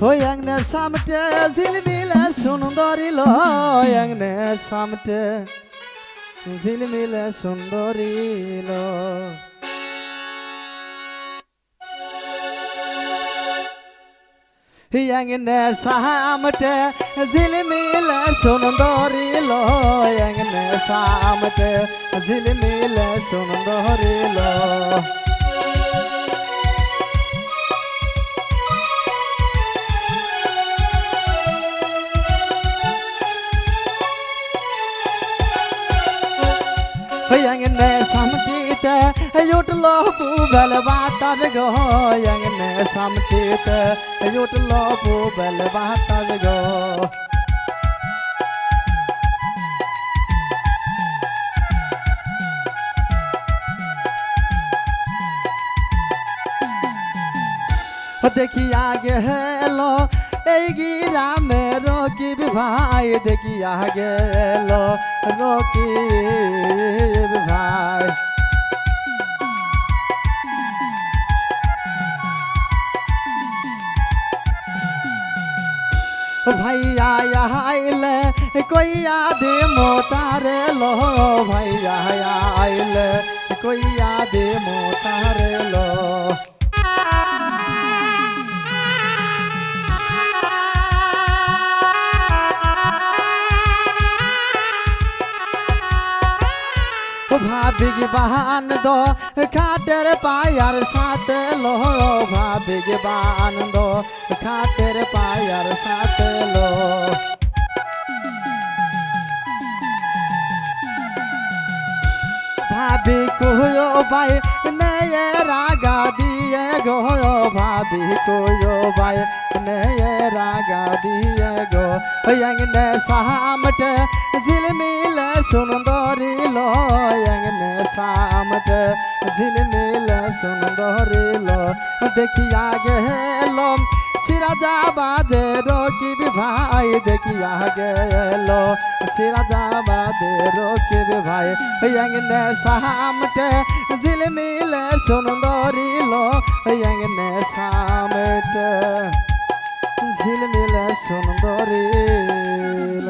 একনে সামটে ঝিলমিলে সুন্দরী লো একনে সামটে ঝিলমিলে সুন্দরী লো একনে সামটে ঝিলমিলে সুন্দরী লো একনে সামটে ঝিলমিলে সুন্দরী লো यंगने समतीत युटलो पूबल बातर गो यंगने समतीत युटलो पूबल बातर गो। देखिया गेलो এই গ্রামে রকিব ভাই দেখিয়া গেল, রকিব ভাই। ভাইয়া আইলে কইয়া দে মোতারে লো, ভাইয়া আইলে কইয়া দে মোতারে লো। ভাবিক বাহান দ, খাটের পায়ার সাথে লো, ভাবিক বাহান দ, খাটের পায়ার সাথে লো। ভাবি কুয়ো ভাই, নেয়ে রাগা দিয়ে গো ভাবি কুয়ো ভাই, নেয়ে রাগা দিয়ে গো। নে সামটে ঝিলমিলে সুন্দরী লয় কামতে ঝিলমিল সুন্দরিল দেখিয়া গেল সিরাজাবাদের কি ভাই। দেখিয়া গেল সিরাজাবাদের কি ভাই। এংনে সামতে ঝিলমিল সুন্দরিল এংনে সামতে ঝিলমিল সুন্দরিল